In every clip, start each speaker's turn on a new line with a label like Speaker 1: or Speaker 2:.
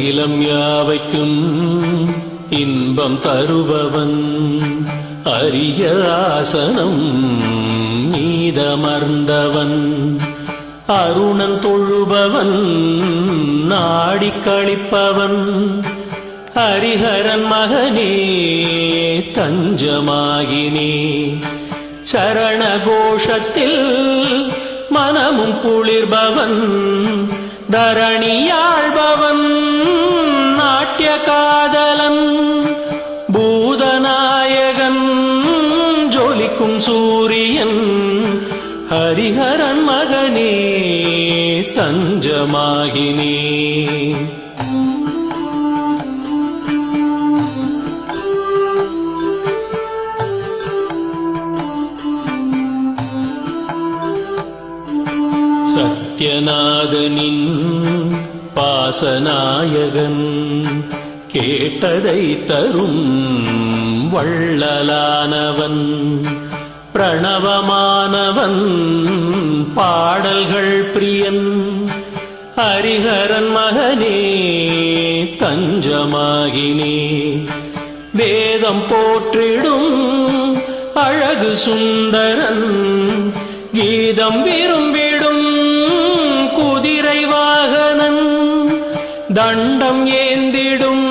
Speaker 1: அகிலம் யாவைக்கும் இன்பம் தருபவன். அரிய ஆசனம் நீதமர்ந்தவன் அருணன் தொழுபவன் நாடி கழிப்பவன் ஹரிஹரன் மகனே தஞ்சமாகினே. சரண கோஷத்தில் மனமும் குளிர்பவன். தரணியாழ்பவன் நாட்டிய காதலன் பூதநாயகன் ஜொலிக்கும் சூரியன் ஹரிஹரன் மகனே தஞ்சமாகினே. சத்யநாதனின் பாசநாயகன் கேட்டதை தரும் வள்ளலானவன் பிரணவமானவன் பாடல்கள் பிரியன் ஹரிஹரன் மகனே தஞ்சமாகினே. வேதம் போற்றிடும் அழகு சுந்தரன் கீதம் விரும்பிடும் தண்டம் ஏந்திடும்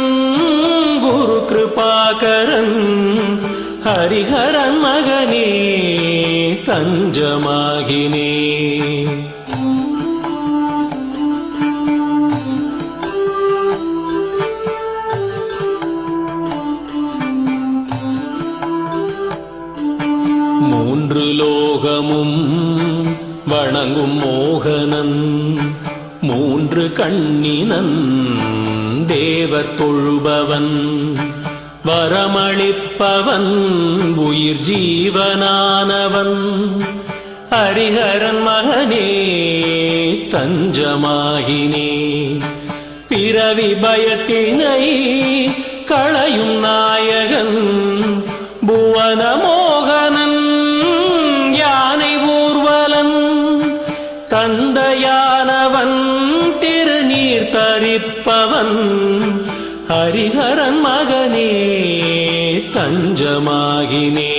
Speaker 1: குரு கிருபாகரன் ஹரிஹரன் மகனே தஞ்சமாகினே. மூன்று லோகமும் வணங்கும் மோகனன் மூன்று கண்ணினன் தேவர் தொழுபவன் வரமளிப்பவன் உயிர் ஜீவனானவன். ஹரிஹரன் மகனே தஞ்சமாகினே. பிறவி பயத்தினை களையும் நாயகன் புவனமோ கரிப்பவன் ஹரிஹரன் மகனே தஞ்சமாகினே.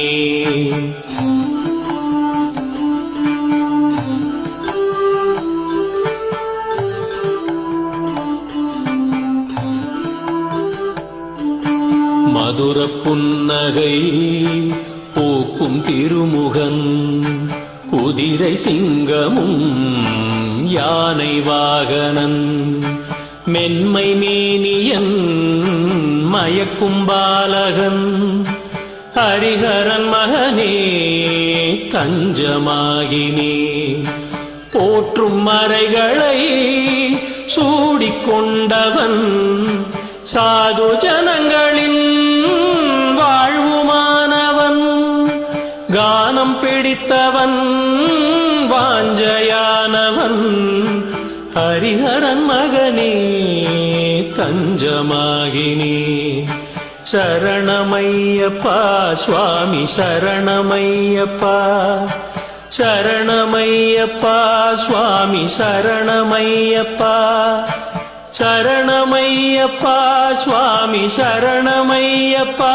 Speaker 1: மதுர புன்னகை போக்கும் திருமுகன் குதிரை சிங்கமும் யானை வாகனன் மென்மை மேனியன் மயக்கும் பாலகன். ஹரிஹரன் மகனே தஞ்சமாகினே. போற்றும் மறைகளை சூடிக்கொண்டவன் சாது ஜனங்களின் வாழ்வுமானவன். கானம் பிடித்தவன். ஹரிஹரன் ஹரிஹரன் மகனே தஞ்சமாகினே. சரணமையப்பா சுவாமி சரணமையப்பா. சரணமையப்பா சுவாமி சரணமையப்பா. சரணமையப்பா சுவாமி சரணமையப்பா.